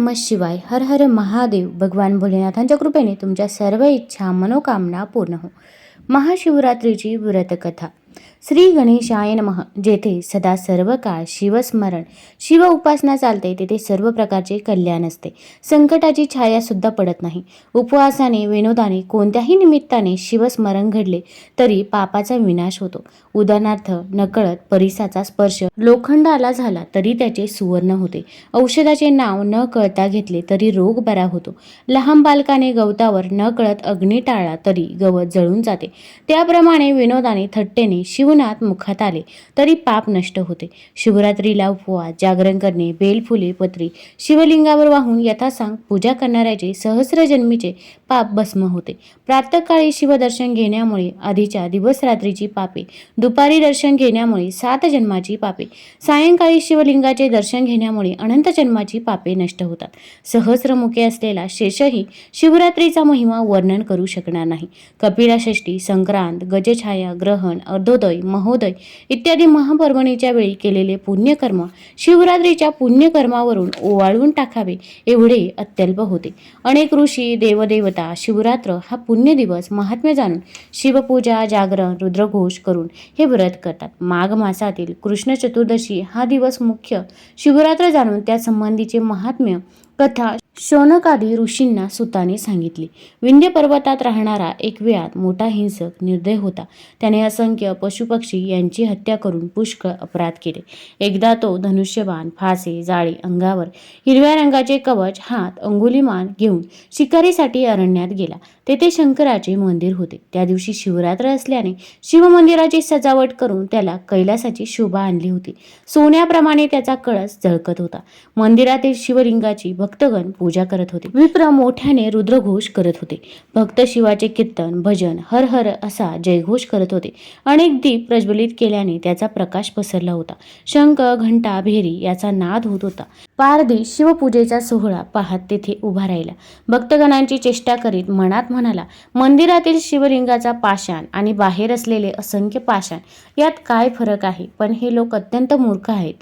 नमः शिवाय हर हर महादेव भगवान भोलेनाथांच्या कृपेने तुमच्या सर्व इच्छा मनोकामना पूर्ण हो. महाशिवरात्रीची व्रतकथा. श्री गणेशाय नमः. जेथे सदा सर्व काळ शिवस्मरण शिव उपासना चालते तेथे सर्व प्रकारचे कल्याण असते. संकटाची छाया सुद्धा पडत नाही. उपवासाने विनोदाने कोणत्याही निमित्ताने शिवस्मरण घडले तरी पापाचा विनाश होतो. उदाहरणार्थ नकळत परिसाचा स्पर्श लोखंडाला झाला तरी त्याचे सुवर्ण होते. औषधाचे नाव न कळता घेतले तरी रोग बरा होतो. लहान बालकाने गवतावर न कळत अग्नी टाळला तरी गवत जळून जाते. त्याप्रमाणे विनोदाने थट्टेने शिव शिवनाथ मुखात आले तरी पाप नष्ट होते. शिवरात्रीला उपवास जागरण करणे बेलफुले पत्री शिवलिंगावर वाहून यथासांग पूजा करणाऱ्याचे सहस्रजन्मीचे पाप भस्म होते. प्रातःकाळी शिवदर्शन घेण्यामुळे आधीच्या दिवसरात्रीची पापे दुपारी दर्शन घेण्यामुळे सात जन्माची पापे सायंकाळी शिवलिंगाचे दर्शन घेण्यामुळे अनंत जन्माची पापे नष्ट होतात. सहस्रमुखे असलेला शेषही शिवरात्रीचा महिमा वर्णन करू शकणार नाही. कपिलाषष्ठी संक्रांत गजछाया ग्रहण अर्धोदय महोदय इत्यादी महापर्वणीच्या वेळी केलेले पुण्यकर्म शिवरात्रीच्या पुण्यकर्मावरून ओवाळून टाकावे एवढे अत्यल्प होते. अनेक ऋषी देवदेवता शिवरात्र हा पुण्य दिवस महात्म्य जाणून शिवपूजा जागरण रुद्रघोष करून हे व्रत करतात. माघ मासातील कृष्ण चतुर्दशी हा दिवस मुख्य शिवरात्र जाणून त्या संबंधीचे महात्म्य कथा शौनकादी ऋषींना सुताने सांगितले. विंध्य पर्वतात राहणारा एक वेळात मोठा हिंसक निर्दय होता. त्याने असंख्य पशुपक्षी यांची हत्या करून पुष्कळ अपराध केले. एकदा तो धनुष्यबाण फासे जाळे अंगावर हिरव्या रंगाचे कवच हात अंगुलीमान घेऊन शिकारीसाठी अरण्यात गेला. तेथे शंकराचे मंदिर होते. त्या दिवशी शिवरात्र असल्याने शिवमंदिराची सजावट करून त्याला कैलासाची शोभा आणली होती. सोन्याप्रमाणे त्याचा कळस झळकत होता. मंदिरातील शिवलिंगाची भक्तगण पूजा करत होते. विप्र मोठ्याने रुद्रघोष करत होते. भक्त शिवाचे कीर्तन भजन हर हर असा जयघोष करत होते. अनेक दीप प्रज्वलित केल्याने त्याचा प्रकाश पसरला होता. शंख घंटा भेरी याचा नाद होत होता. पारधी शिवपूजेचा सोहळा पाहत तेथे उभा राहिला. भक्तगणांची चेष्टा करीत मनात म्हणाला मंदिरातील शिवलिंगाचा पाषाण आणि बाहेर असलेले असंख्य पाषाण यात काय फरक आहे? पण हे लोक अत्यंत मूर्ख आहेत.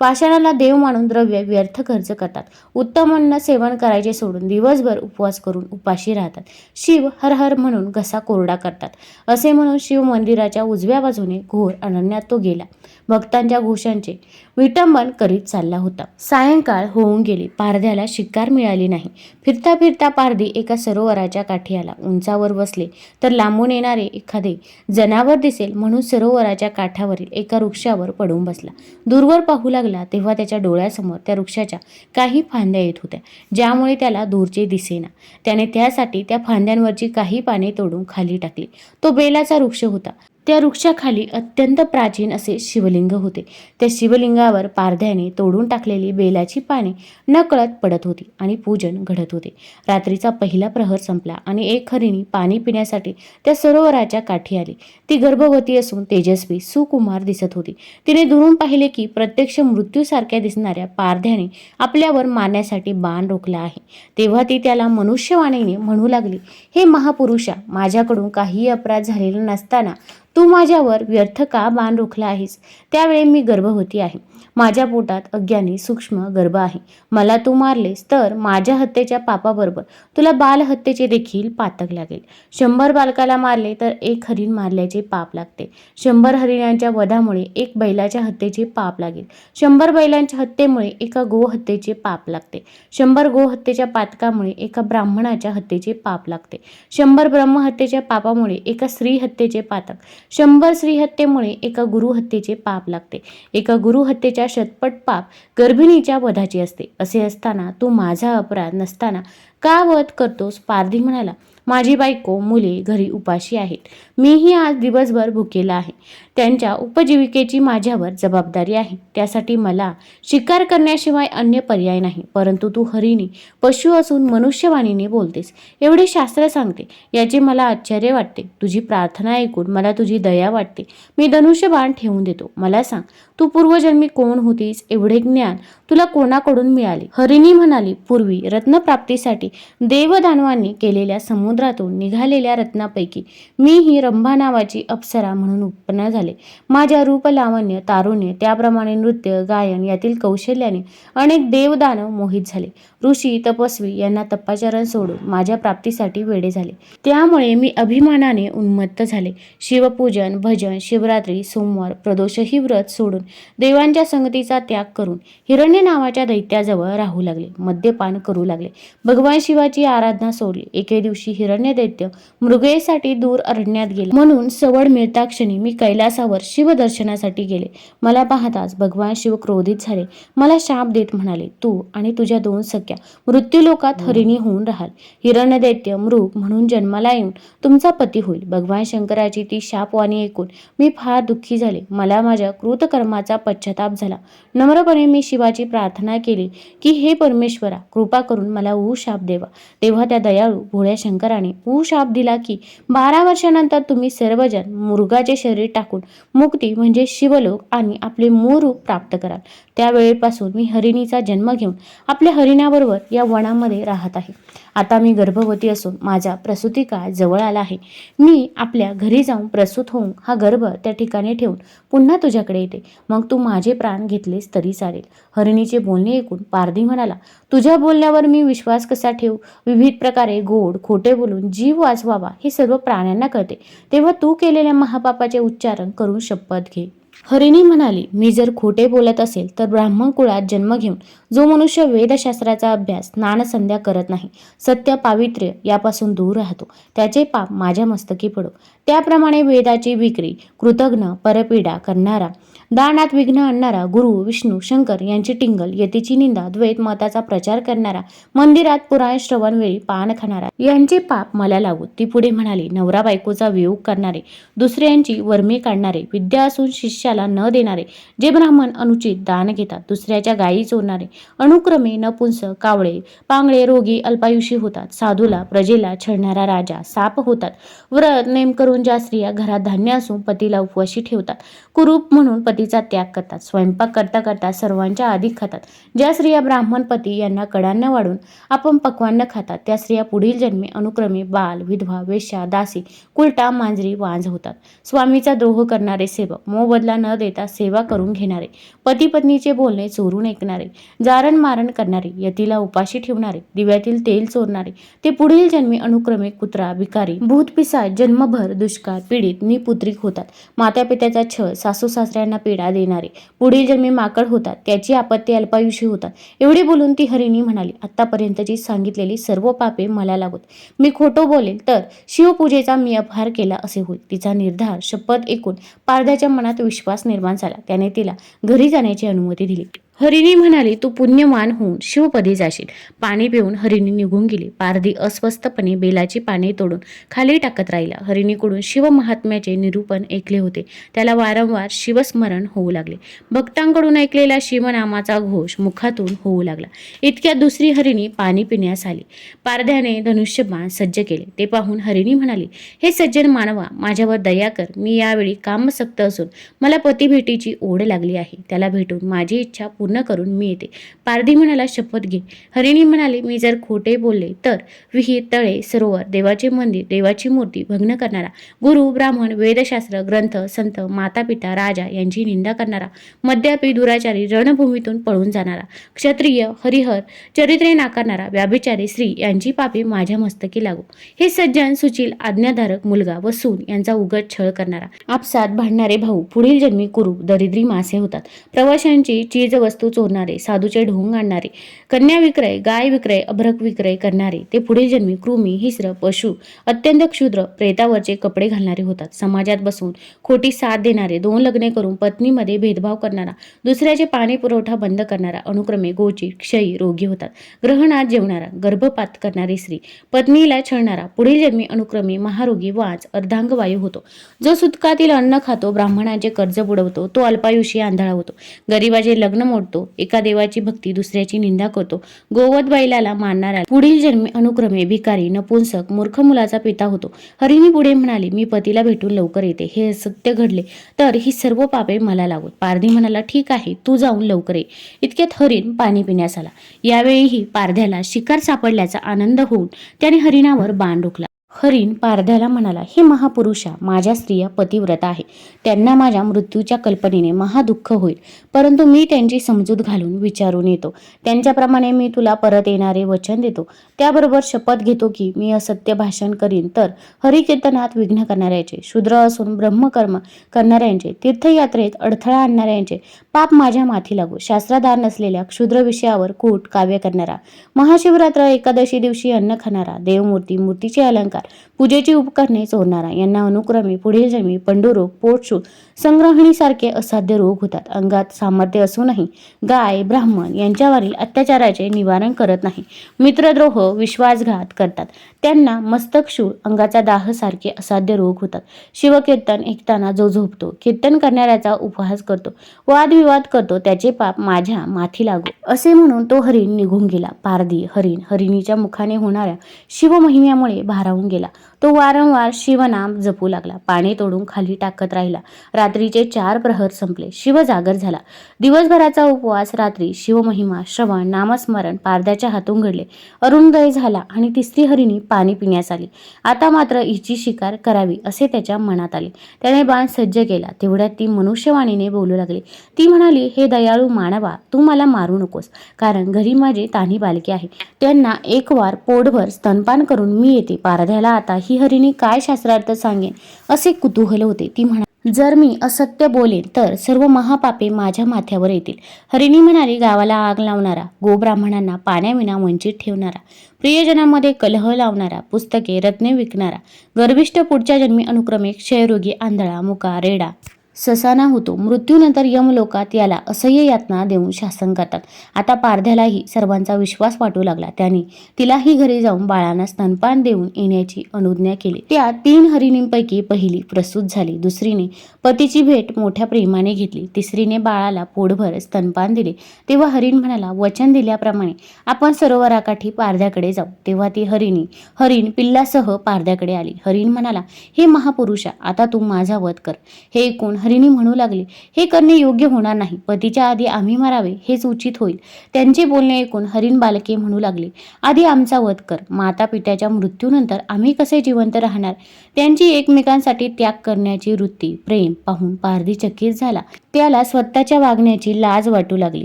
पाषाणाला देव मानून द्रव्य व्यर्थ खर्च करतात. उत्तम अन्न सेवन करायचे सोडून दिवसभर उपवास करून उपाशी राहतात. शिव हर हर म्हणून घसा कोरडा करतात. असे म्हणून शिव मंदिराच्या उजव्या बाजूने घोर अनन्यात तो गेला. भक्तांच्या घोषांचे विटंबन करीत चालला होता. सायंकाळ होऊन गेली. पारध्याला शिकार मिळाली नाही. फिरता फिरता पारधी एका सरोवराच्या काठी आला. उंचावर बसले. तर लांबून येणारे एखादे जनावर दिसेल म्हणून सरोवराच्या काठावरील एका वृक्षावर पडून बसला. दूरवर पाहू लागला तेव्हा त्याच्या डोळ्यासमोर त्या वृक्षाच्या काही फांद्या येत होत्या ज्यामुळे त्याला दूरचे दिसेना. त्याने त्यासाठी त्या फांद्यांवरची काही पाने तोडून खाली टाकली. तो बेलाचा वृक्ष होता. त्या वृक्षाखाली अत्यंत प्राचीन असे शिवलिंग होते. त्या शिवलिंगावर पारध्याने तोडून टाकलेली बेलाची पाने नकळत पडत होती आणि पूजन घडत होते. रात्रीचा पहिला प्रहर संपला आणि एक हरिणी पाणी पिण्यासाठी त्या सरोवराच्या काठी आली. ती गर्भवती असून तेजस्वी सुकुमार दिसत होती. तिने दुरून पाहिले की प्रत्यक्ष मृत्यूसारख्या दिसणाऱ्या पारध्याने आपल्यावर मारण्यासाठी बाण रोखला आहे. तेव्हा ती त्याला मनुष्यवाणीने म्हणू लागली हे महापुरुषा माझ्याकडून काही अपराध झालेला नसताना तू माझ्यावर व्यर्थ का बाण रोखला आहेस? त्यावेळी मी गर्भवती आहे. माझ्या पोटात अज्ञानी सूक्ष्म गर्भ आहे. मला तू मारलेस तर माझ्या हत्येच्या पापाबरोबर तुला बालहत्येचे देखील पातक लागेल. शंभर बालकाला मारले तर एक हरिण मारल्याचे पाप लागते. शंभर हरिणांच्या वधामुळे एक बैलाच्या हत्येचे पाप लागेल. शंभर बैलांच्या हत्येमुळे एका गोहत्येचे पाप लागते. शंभर गोहत्येच्या पातकामुळे एका ब्राह्मणाच्या हत्येचे पाप लागते. शंभर ब्रह्महत्येच्या पापामुळे एका स्त्री हत्येचे पातक. शंभर स्त्री हत्येमुळे एका गुरु हत्येचे पाप लागते. एका गुरु हत्येच्या शतपट पाप गर्भिणीच्या वधाची असते. असे असताना तू माझा अपराध नसताना का वध करतोस? पारधी म्हणाला माझी बायको मुले घरी उपाशी आहेत. मीही आज दिवसभर भुकेला आहे. त्यांच्या उपजीविकेची माझ्यावर जबाबदारी आहे. त्यासाठी मला शिकार करण्याशिवाय अन्य पर्याय नाही परंतु तू हरिणी पशु असून मनुष्यवाणीने बोलतेस. एवढे शास्त्र सांगते याचे मला आश्चर्य वाटते. तुझी प्रार्थना ऐकून मला तुझी दया वाटते. मी धनुष्यबाण ठेवून देतो. मला सांग तू पूर्वजन्मी कोण होतीस? एवढे ज्ञान तुला कोणाकडून मिळाले? हरिणी म्हणाली पूर्वी रत्नप्राप्तीसाठी देवदानवांनी केलेल्या समुद्रातून निघालेल्या रत्नापैकी मी ही रंभा नावाची अप्सरा म्हणून उत्पन्न झाली. माझ्या रूपलावण्य तारुण्य त्याप्रमाणे नृत्य गायन यातील कौशल्याने अनेक देवदानव मोहित झाले. ऋषी तपस्वी यांना तपाचरण सोडून माझ्या प्राप्तीसाठी वेडे झाले. त्यामुळे मी अभिमानाने उन्मत्त झाले. शिवपूजन भजन शिवरात्री सोमवार प्रदोषही व्रत सोडून देवांच्या संगतीचा त्याग करून हिरण्य नावाच्या दैत्याजवळ राहू लागले. मद्यपान करू लागले. भगवान शिवाची आराधना सोडली. एके दिवशी हिरण्य दैत्य मृगयेसाठी दूर अरण्यात गेले. म्हणून सवड मिळता क्षणी मी कैलासावर शिवदर्शनासाठी गेले. मला पाहताच भगवान शिव क्रोधित झाले. मला शाप देत म्हणाले तू आणि तुझ्या दोन सख्या मृत्यूलोकात हरिणी होऊन राहाल. हिरण्य दैत्य मृग म्हणून जन्माला येऊन तुमचा पती होईल. भगवान शंकराची ती शापवाणी ऐकून मी फार दुःखी झाले. मला माझ्या कृतकर्माचा पश्चाताप झाला. नम्रपणे मी शिवाची प्रार्थना केली की हे परमेश्वरा कृपा करून मला ऊ शाप देवा. तेव्हा त्या दयाळू भोळ्या शंकराने ऊ शाप दिला की बारा वर्षानंतर तुम्ही सर्वजण मृगाचे शरीर टाकून मुक्ती म्हणजे शिवलोक आणि आपले मूळ रूप प्राप्त कराल. त्यावेळेपासून मी हरिणीचा जन्म घेऊन आपल्या हरिणाबरोबर या वनामध्ये राहत आहे. आता मी गर्भवती असून माझा प्रसूती काळ जवळ आला आहे. मी आपल्या घरी जाऊन प्रसूत होऊन हा गर्भ त्या ठिकाणी ठेवून पुन्हा तुझ्याकडे येते. मग तू माझे प्राण घेतलेस तरी चालेल. हरिणीचे बोलणे ऐकून पारधी म्हणाला तुझ्या बोलण्यावर मी विश्वास कसा ठेवू? विविध प्रकारे गोड खोटे बोलून जीव वाचवावा हे सर्व प्राण्यांना कळते. तेव्हा तू केलेल्या महापापाचे उच्चारण करून शपथ घे. हरिणी म्हणाली मी जर खोटे बोलत असेल तर ब्राह्मण कुळात जन्म घेऊन जो मनुष्य वेदशास्त्राचा अभ्यास स्नानसंध्या करत नाही सत्य पावित्र्य यापासून दूर राहतो. त्याचे पाप माझ्या मस्तकी पडो. त्याप्रमाणे वेदाची विक्री कृतघ्न परपीडा करणारा दानात विघ्न आणणारा गुरु विष्णू शंकर यांची टिंगल यतीची निंदा द्वैत मताचा प्रचार करणारा मंदिरात पुराण श्रवण वेळी पान खाणारा यांचे पाप मला लागू. ती पुढे म्हणाली नवरा बायकोचा वियोग करणारे दुसऱ्यांची वर्मी काढणारे विद्या असून शिष्य मनुष्याला न देणारे जे ब्राह्मण अनुचित दान घेतात दुसऱ्याच्या गायी चोरणारे अनुक्रमे नपुंस कावळे पांगळे रोगी अल्पायुषी होतात साधूला प्रजेला छळणारा राजा साप होतात. व्रत नेम करून ज्या स्त्रिया घरात धान्य असून पतीला उपवाशी ठेवतात कुरूप म्हणून पतीचा त्याग करतात स्वयंपाक करता करता सर्वांच्या आधी खातात. ज्या स्त्रिया ब्राह्मण पती यांना कडांना वाढून आपण पक्वान्न खातात त्या स्त्रिया पुढील जन्मे अनुक्रमे बाल विधवा वेश्या दासी कुलटा मांजरी वांज होतात. स्वामीचा द्रोह करणारे सेवक मोबदला न देता सेवा करून घेणारे पती पत्नीचे बोलणे चोरून ऐकणारे जारण मारण करणारे यतीला उपाशी ठेवणारे दिव्यातील तेल चोरणारे ते पुढील जन्मी अनुक्रमे कुत्रा भिकारी भूतपिसा जन्मभर दुष्काळ पीडित निपुत्रिक होतात. मातापित्याचा छळ सासू सासऱ्यांना पीडा देणारे पुढील जन्मी माकड होतात त्याची आपत्ती अल्पायुषी होतात. एवढे बोलून ती हरिणी म्हणाली आतापर्यंतची सांगितलेली सर्व पापे मला लागत. मी खोटो बोलेल तर शिवपूजेचा मी अपहार केला असे होईल. तिचा निर्धार शपथ ऐकून पारध्याच्या मनात विश्वास निर्माण झाला. त्याने तिला घरी जाण्याची अनुमती दिली. हरिणी म्हणाली तू पुण्यमान होऊन शिवपदी जाशील. पाणी पिऊन हरिणी निघून गेली. पारधी अस्वस्थपणे बेलाची पाने तोडून खाली टाकत राहिला. हरिणीकडून शिवमहात्म्याचे निरूपण ऐकले होते. त्याला वारंवार शिवस्मरण होऊ लागले. भक्तांकडून ऐकलेला शिवनामाचा घोष मुखातून होऊ लागला. इतक्या दुसरी हरिणी पाणी पिण्यास आली. पारध्याने धनुष्यबाण सज्ज केले. ते पाहून हरिणी म्हणाली हे सज्जन मानवा माझ्यावर दया कर. मी यावेळी कामसक्त असून मला पतीभेटीची ओढ लागली आहे. त्याला भेटून माझी इच्छा पूर्ण करून मी येते. पारधी म्हणाला शपथ घे. हरिणी म्हणाले मी जर खोटे बोलले तर? विहीर तळे सरोवर देवाचे मंदिर देवाची मूर्ती भग्न करणारा गुरु ब्राह्मण वेदशास्त्र ग्रंथ संत मातापिता राजा यांची निंदा करणारा मद्यापी दुराचारी रणभूमीतून पळून जाणारा क्षत्रिय हरिहर चरित्रे नाकारणारा व्याभिचारी स्त्री यांची पापे माझ्या मस्तकी लागू. हे सज्जन सुचिल आज्ञाधारक मुलगा व सून यांचा उगत छळ करणारा आपसात भांडणारे भाऊ पुढील जन्मी कुरूप दरिद्री मासे होतात. प्रवाशांची चीज वस्तू चोरणारे साधूचे ढोंग आणणारे कन्या विक्रय गाय विक्रय अभ्रक विक्रय करणारे ते पुढील जन्मी कृमी हिस्र पशु अत्यंत क्षुद्र प्रेतावरचे कपडे घालणारे होतात. समाजात बसून खोटी साथ देणारे दोन लग्ने करून पत्नीमध्ये भेदभाव करणारा दुसऱ्याचे पाणी पुरवठा बंद करणारा अनुक्रमे गोची क्षयी रोगी होतात. ग्रहणात जेवणारा गर्भपात करणारी स्त्री पत्नीला छळणारा पुढील जन्मी अनुक्रमे महारोगी वाच अर्धांगवायू होतो. जो सुतकातील अन्न खातो ब्राह्मणाचे कर्ज बुडवतो तो अल्पायुषी आंधळा होतो. गरिबाचे लग्न मोडतो वागतो एका देवाची भक्ती दुसऱ्याची निंदा करतो. गोवत बैलाला मारणारा पुढील जन्मी अनुक्रमे भिकारी नपुंसक मूर्ख मुलाचा पिता होतो. हरिणी पुढे म्हणाली मी पतीला भेटून लवकर येते. हे सत्य घडले. तर ही सर्व पापे मला लागोत पारधी म्हणाला ठीक आहे तू जाऊन लवकर ये. इतक्यात हरिण पाणी पिण्यास आला. यावेळीही पारध्याला शिकार सापडल्याचा आनंद होऊन त्याने हरिणावर बाण रोखला हरिण पारध्याला म्हणाला हे महापुरुषा माझ्या स्त्रिया पतिव्रता आहे. त्यांना माझ्या मृत्यूच्या कल्पनेने महादुःख होईल. परंतु मी त्यांची समजूत घालून विचारून येतो. त्यांच्याप्रमाणे मी तुला परत येणारे वचन देतो. त्याबरोबर शपथ घेतो की मी असत्य भाषण करीन. तर हरिकीर्तनात विघ्न करणाऱ्याचे शूद्र असून ब्रह्मकर्म करणाऱ्यांचे तीर्थयात्रेत अडथळा आणणाऱ्यांचे पाप माझ्या माथी लागू. शास्त्राधार नसलेल्या क्षुद्र विषयावर कूट काव्य करणारा महाशिवरात्र एकादशी दिवशी अन्न खाणारा देवमूर्ती मूर्तीचे अलंकार पूजेची उपकरणे चोरणारा. यांना अनुक्रमे पुढील जमी पंडुरोग पोटशूळ संग्रहणीसारखे असाध्य रोग होतात. अंगात सामर्थ्य असूनही गाय ब्राह्मण यांच्यावरील अत्याचाराचे निवारण करत नाही. मित्रद्रोह विश्वासघात करतात. त्यांना मस्तकशूळ अंगाचा दाह सारखे असाध्य रोग होतात. शिवकीर्तन ऐकताना जो झोपतो कीर्तन करणाऱ्याचा उपहास करतो वादविवाद करतो त्याचे पाप माझ्या माथी लागू. असे म्हणून तो हरिण निघून गेला. पारधी हरिण हरिणीच्या मुखाने होणाऱ्या शिवमहिम्यामुळे भारावून गेला. तो वारंवार शिवनाम जपू लागला. पाणी तोडून खाली टाकत राहिला. रात्रीचे चार प्रहर संपले. शिव जागर झाला. दिवसभराचा उपवास रात्री शिवमहिमा श्रवण नामस्मरण पारद्याच्या हातून घडले. अरुणोदय झाला आणि तिसरी हरिणी पाणी पिण्यास आली. आता मात्र हिची शिकार करावी असे त्याच्या मनात आले. त्याने बाण सज्ज केला. तेवढ्यात ती मनुष्यवाणीने बोलू लागली. ती म्हणाली हे दयाळू मानवा तू मला मारू नकोस. कारण घरी माझी तान्ही बालकी आहे. त्यांना एक वार पोटभर स्तनपान करून मी येते. पारध्याला आता ही हरिणी काय शास्त्रार्थ सांगेन? असे कुतूहल होते. ती म्हणा जर मी असत्य बोलेन तर सर्व महापापे माझ्या माथ्यावर येतील. हरिणी म्हणाली गावाला आग लावणारा गोब्राह्मणांना पाण्याविना वंचित ठेवणारा प्रियजनांमध्ये कलह लावणारा पुस्तके रत्ने विकणारा गर्भिष्ठ पुढच्या जन्मी अनुक्रमे क्षयरोगी आंधळा मुका रेडा ससाना होतो. मृत्यूनंतर यमलोकात याला असह्य यातना देऊन शासन करतात. आता पारध्यालाही सर्वांचा विश्वास वाटू लागला. त्याने तिलाही घरी जाऊन बाळांना स्तनपान देऊन येण्याची अनुज्ञा केली. त्या तीन हरिणींपैकी पहिली प्रसूत झाली. दुसरीने पतीची भेट मोठ्या प्रेमाने घेतली. तिसरीने बाळाला पोटभर स्तनपान दिले. तेव्हा हरिण म्हणाला वचन दिल्याप्रमाणे आपण सरोवराकाठी पारध्याकडे जाऊ. तेव्हा ती हरिणी हरिण पिल्लासह पारध्याकडे आली. हरिण म्हणाला हे महापुरुषा आता तू माझा वध कर. हे ऐकून हरिणी म्हणू लागली हे करणे योग्य होणार नाही. पतीच्या आधी आम्ही मारावे हेच उचित होईल. त्यांचे बोलणे ऐकून हरिण बालके म्हणू लागले आधी आमचा वध कर. माता पित्याच्या मृत्यूनंतर आम्ही कसे जिवंत राहणार? त्यांची एकमेकांसाठी त्याग करण्याची वृत्ती प्रेम पाहून पारधी चकित झाला. त्याला स्वतःच्या वागण्याची लाज वाटू लागली.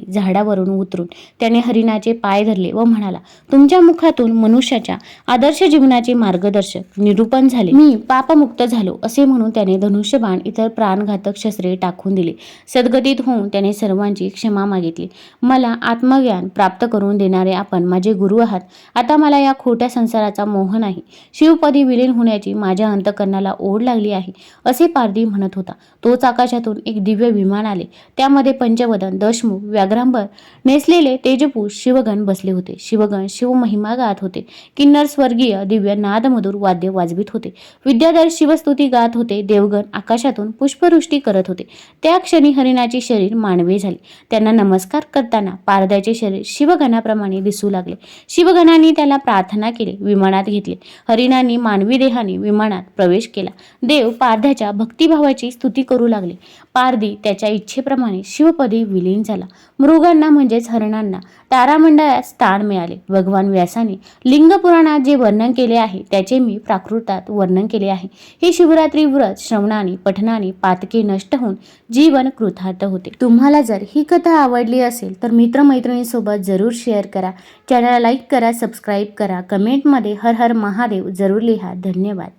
झाडावरून उतरून त्याने हरिणाचे पाय धरले व म्हणाला तुमच्या मुखातून मनुष्याच्या आदर्श जीवनाचे मार्गदर्शक निरूपण झाले. मी पापमुक्त झालो असे म्हणून त्याने धनुष्यबाण इतर प्राणघातक शस्त्रे टाकून दिले. सद्गतीत होऊन त्याने सर्वांची क्षमा मागितली. मला आत्मज्ञान प्राप्त करून देणारे आपण माझे गुरु आहात. आता मला या खोट्या संसाराचा मोह नाही. शिवपदी विलीन होण्याची माझ्या अंतकरणाला ओढ लागली आहे असे पारधी म्हणत होता. तोच आकाशातून एक दिव्य विमान आले. त्यामध्ये पंचवदन दशमुख व्याघ्रांबर नेसलेले तेजपूष शिवगण बसले होते. शिवगण शिवमहिमा गात होते. किन्नर स्वर्गीय दिव्य नादमधुर वाद्य वाजवित होते. विद्याधर शिवस्तुती गात होते. देवगण आकाशातून पुष्पवृष्टी करत होते. त्या क्षणी हरिणाचे शरीर मानवे झाले. त्यांना नमस्कार करताना पारद्याचे शरीर शिवगणाप्रमाणे दिसू लागले. शिवगणांनी त्याला प्रार्थना केली. विमानात घेतले. हरिणांनी मानवी देहाने विमानात प्रवेश केला. देव पारध्याच्या भक्तिभावाची स्तुती करू लागले. पारधी त्याच्या इच्छेप्रमाणे शिवपदी विलीन झाला. मृगांना म्हणजेच हरणांना तारामंडळात स्थान मिळाले. भगवान व्यासाने लिंगपुराणात जे वर्णन केले आहे त्याचे मी प्राकृतात वर्णन केले आहे. हे शिवरात्री व्रत श्रवणाने पठणाने पातके नष्ट होऊन जीवन कृतार्थ होते. तुम्हाला जर ही कथा आवडली असेल तर मित्रमैत्रिणींसोबत जरूर शेअर करा. चॅनलला लाईक करा सबस्क्राईब करा. कमेंटमध्ये हर हर महादेव जरूर लिहा. धन्यवाद.